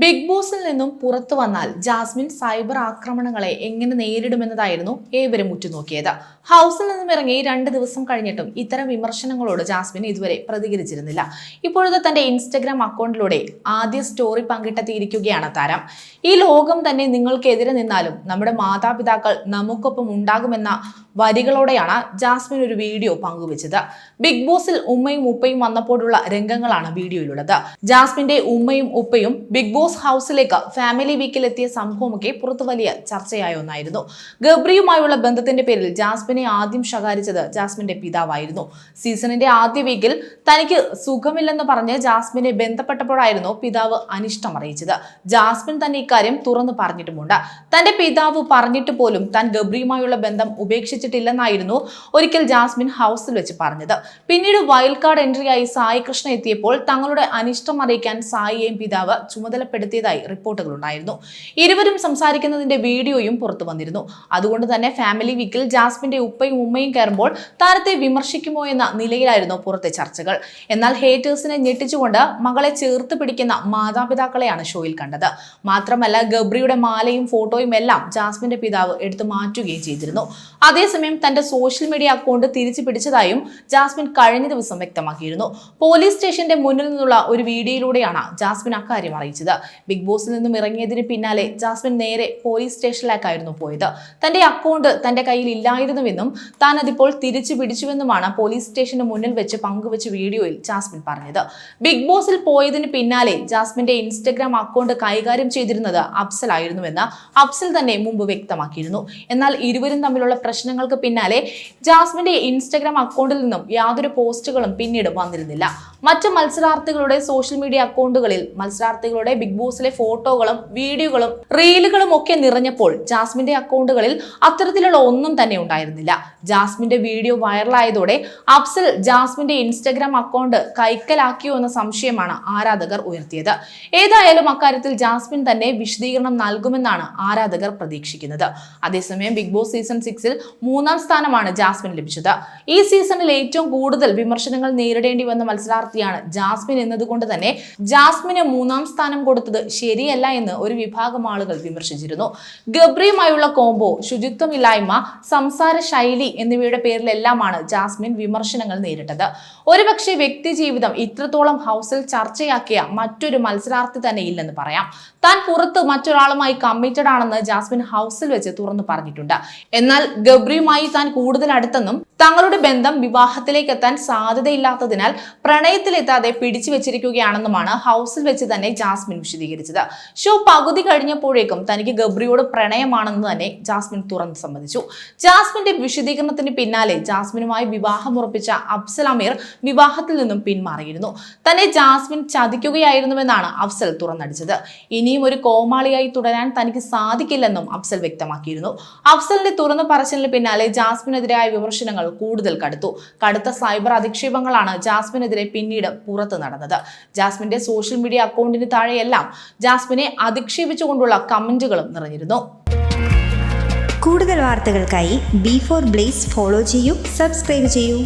Big ബോസിൽ നിന്നും പുറത്തു വന്നാൽ ജാസ്മിൻ സൈബർ ആക്രമണങ്ങളെ എങ്ങനെ നേരിടുമെന്നതായിരുന്നു ഏവരും ഉറ്റുനോക്കിയത്. ഹൗസിൽ നിന്നും ഇറങ്ങി രണ്ട് ദിവസം കഴിഞ്ഞിട്ടും ഇത്തരം വിമർശനങ്ങളോട് ജാസ്മിൻ ഇതുവരെ പ്രതികരിച്ചിരുന്നില്ല. ഇപ്പോഴത്തെ തന്റെ ഇൻസ്റ്റഗ്രാം അക്കൗണ്ടിലൂടെ ആദ്യ സ്റ്റോറി പങ്കിട്ടെത്തിയിരിക്കുകയാണ് താരം. ഈ ലോകം തന്നെ നിങ്ങൾക്കെതിരെ നിന്നാലും നമ്മുടെ മാതാപിതാക്കൾ നമുക്കൊപ്പം ഉണ്ടാകുമെന്ന വരികളോടെയാണ് ജാസ്മിൻ ഒരു വീഡിയോ പങ്കുവച്ചത്. ബിഗ് ബോസിൽ ഉമ്മയും ഉപ്പയും വന്നപ്പോഴുള്ള രംഗങ്ങളാണ് വീഡിയോയിലുള്ളത്. ജാസ്മിന്റെ ഉമ്മയും ഉപ്പയും ബിഗ് ബോസ് ഹൗസിലേക്ക് ഫാമിലി വീക്കിൽ എത്തിയ സംഭവമൊക്കെ പുറത്തു വലിയ ചർച്ചയായ ഒന്നായിരുന്നു. ഗബ്രിയുമായുള്ള ബന്ധത്തിന്റെ പേരിൽ ജാസ്മിനെ ആദ്യം ശകാരിച്ചത് ജാസ്മിന്റെ പിതാവായിരുന്നു. സീസണിന്റെ ആദ്യ വീക്കിൽ തനിക്ക് സുഖമില്ലെന്ന് പറഞ്ഞ് ജാസ്മിനെ ബന്ധപ്പെട്ടപ്പോഴായിരുന്നു പിതാവ് അനിഷ്ടം അറിയിച്ചത്. ജാസ്മിൻ തന്നെ ഇക്കാര്യം തുറന്നു പറഞ്ഞിട്ടുമുണ്ട്. തന്റെ പിതാവ് പറഞ്ഞിട്ട് പോലും താൻ ഗബ്രിയുമായുള്ള ബന്ധം ഉപേക്ഷിച്ചിട്ടില്ലെന്നായിരുന്നു ഒരിക്കൽ ജാസ്മിൻ ഹൗസിൽ വെച്ച് പറഞ്ഞത്. പിന്നീട് വൈൽഡ് കാർഡ് എൻട്രിയായി സായി കൃഷ്ണ എത്തിയപ്പോൾ തങ്ങളുടെ അനിഷ്ടം അറിയിക്കാൻ സായിയെയും പിതാവ് ചുമതലപ്പെടുത്തിയതായി റിപ്പോർട്ടുകൾ ഉണ്ടായിരുന്നു ഇരുവരും സംസാരിക്കുന്നതിന്റെ വീഡിയോയും പുറത്തു വന്നിരുന്നു. അതുകൊണ്ട് തന്നെ ഫാമിലി വീക്കിൽ ജാസ്മിന്റെ ഉപ്പയും ഉമ്മയും കയറുമ്പോൾ താരത്തെ വിമർശിക്കുമോ എന്ന നിലയിലായിരുന്നു പുറത്തെ ചർച്ചകൾ. എന്നാൽ ഹേറ്റേഴ്സിനെ ഞെട്ടിച്ചുകൊണ്ട് മകളെ ചേർത്ത് പിടിക്കുന്ന മാതാപിതാക്കളെയാണ് ഷോയിൽ കണ്ടത്. മാത്രമല്ല ഗബ്രിയുടെ മാലയും ഫോട്ടോയും എല്ലാം ജാസ്മിന്റെ പിതാവ് എടുത്തു മാറ്റുകയും ചെയ്തിരുന്നു. അതേസമയം തന്റെ സോഷ്യൽ മീഡിയ അക്കൗണ്ട് തിരിച്ചു പിടിച്ചതായും ജാസ്മിൻ കഴിഞ്ഞ ദിവസം വ്യക്തമാക്കിയിരുന്നു. പോലീസ് സ്റ്റേഷന്റെ മുന്നിൽ നിന്നുള്ള ഒരു വീഡിയോയിലൂടെയാണ് ജാസ്മിൻ അക്കാര്യം അറിയിച്ചത്. ബിഗ് ബോസിൽ നിന്നും ഇറങ്ങിയതിന് പിന്നാലെ ജാസ്മിൻ നേരെ പോലീസ് സ്റ്റേഷനിലേക്കായിരുന്നു പോയത്. തന്റെ അക്കൗണ്ട് തന്റെ കയ്യിൽ ഇല്ലായിരുന്നുവെന്നും താൻ അതിപ്പോൾ തിരിച്ചു പിടിച്ചുവെന്നുമാണ് പോലീസ് സ്റ്റേഷന് മുന്നിൽ വെച്ച് പങ്കുവച്ച വീഡിയോയിൽ ജാസ്മിൻ പറഞ്ഞത്. ബിഗ് ബോസിൽ പോയതിന് പിന്നാലെ ജാസ്മിന്റെ ഇൻസ്റ്റഗ്രാം അക്കൗണ്ട് കൈകാര്യം ചെയ്തിരുന്നത് അഫ്സൽ ആയിരുന്നുവെന്ന് അഫ്സൽ തന്നെ മുമ്പ് വ്യക്തമാക്കിയിരുന്നു. എന്നാൽ ഇരുവരും തമ്മിലുള്ള പ്രശ്നങ്ങൾക്ക് പിന്നാലെ ജാസ്മിന്റെ ഇൻസ്റ്റഗ്രാം അക്കൗണ്ടിൽ നിന്നും യാതൊരു പോസ്റ്റുകളും പിന്നീട് വന്നിരുന്നില്ല. മറ്റ് മത്സരാർത്ഥികളുടെ സോഷ്യൽ മീഡിയ അക്കൗണ്ടുകളിൽ മത്സരാർത്ഥികളുടെ ബിഗ് ബോസിലെ ഫോട്ടോകളും വീഡിയോകളും റീലുകളും ഒക്കെ നിറഞ്ഞപ്പോൾ ജാസ്മിന്റെ അക്കൗണ്ടുകളിൽ അത്തരത്തിലുള്ള ഒന്നും തന്നെ ഉണ്ടായിരുന്നില്ല. ജാസ്മിന്റെ വീഡിയോ വൈറലായതോടെ അഫ്സൽ ജാസ്മിന്റെ ഇൻസ്റ്റഗ്രാം അക്കൗണ്ട് കൈക്കലാക്കിയോ എന്ന സംശയമാണ് ആരാധകർ ഉയർത്തിയത്. ഏതായാലും അക്കാര്യത്തിൽ ജാസ്മിൻ തന്നെ വിശദീകരണം നൽകുമെന്നാണ് ആരാധകർ പ്രതീക്ഷിക്കുന്നത്. അതേസമയം ബിഗ് ബോസ് സീസൺ സിക്സിൽ മൂന്നാം സ്ഥാനമാണ് ജാസ്മിൻ ലഭിച്ചത്. ഈ സീസണിൽ ഏറ്റവും കൂടുതൽ വിമർശനങ്ങൾ നേരിടേണ്ടി വന്ന മത്സരാർത്ഥിയാണ് ജാസ്മിൻ എന്നതുകൊണ്ട് തന്നെ ജാസ്മിന് മൂന്നാം സ്ഥാനം കൊടുത്തത് ശരിയല്ല എന്ന് ഒരു വിഭാഗം ആളുകൾ വിമർശിച്ചിരുന്നു. ഗബ്രിയുമായുള്ള കോംബോ ശുചിത്വമില്ലായ്മ സംസാര ശൈലി എന്നിവയുടെ പേരിലെല്ലാമാണ് ജാസ്മിൻ വിമർശനങ്ങൾ നേരിട്ടത്. ഒരുപക്ഷെ വ്യക്തി ജീവിതം ഇത്രത്തോളം ഹൗസിൽ ചർച്ചയാക്കിയ മറ്റൊരു മത്സരാർത്ഥി തന്നെ ഇല്ലെന്ന് പറയാം. താൻ പുറത്ത് മറ്റൊരാളുമായി കമ്മിറ്റഡ് ആണെന്ന് ജാസ്മിൻ ഹൗസിൽ വെച്ച് തുറന്നു പറഞ്ഞിട്ടുണ്ട്. എന്നാൽ ഗബ്രിയുമായി താൻ കൂടുതൽ അടുത്തെന്നും തങ്ങളുടെ ബന്ധം വിവാഹത്തിലേക്ക് എത്താൻ സാധ്യതയില്ലാത്തതിനാൽ പ്രണയത്തിലെത്താതെ പിടിച്ചു വെച്ചിരിക്കുകയാണെന്നുമാണ് ഹൗസിൽ വെച്ച് തന്നെ ജാസ്മിൻ വിശദീകരിച്ചത്. ഷോ പകുതി കഴിഞ്ഞപ്പോഴേക്കും തനിക്ക് ഗബ്രിയോട് പ്രണയമാണെന്ന് തന്നെ ജാസ്മിൻ തുറന്നു സമ്മതിച്ചു. ജാസ്മിന്റെ വിശദീകരണത്തിന് പിന്നാലെ ജാസ്മിനുമായി വിവാഹം ഉറപ്പിച്ച അഫ്സൽ അമീർ വിവാഹത്തിൽ നിന്നും പിന്മാറിയിരുന്നു. തന്നെ ജാസ്മിൻ ചതിക്കുകയായിരുന്നുവെന്നാണ് അഫ്സൽ തുറന്നടിച്ചത്. ഇനിയും ഒരു കോമാളിയായി തുടരാൻ തനിക്ക് സാധിക്കില്ലെന്നും അഫ്സൽ വ്യക്തമാക്കിയിരുന്നു. അഫ്സലിന്റെ തുറന്നു പറച്ചിലിന് പിന്നാലെ ജാസ്മിനെതിരായ വിമർശനങ്ങൾ കൂടുതൽ കടുത്തു. കടുത്ത സൈബർ അധിക്ഷേപങ്ങളാണ് ജാസ്മിനെതിരെ പിന്നീട് പുറത്തു നടന്നത്. ജാസ്മിന്റെ സോഷ്യൽ മീഡിയ അക്കൗണ്ടിന് താഴെയെല്ലാം ജാസ്മിനെ അധിക്ഷേപിച്ചുകൊണ്ടുള്ള കമന്റുകളും നിറഞ്ഞിരുന്നു. കൂടുതൽ വാർത്തകൾക്കായി ബി ഫോർ ബ്ലേസ് ഫോളോ ചെയ്യൂ സബ്സ്ക്രൈബ് ചെയ്യൂ.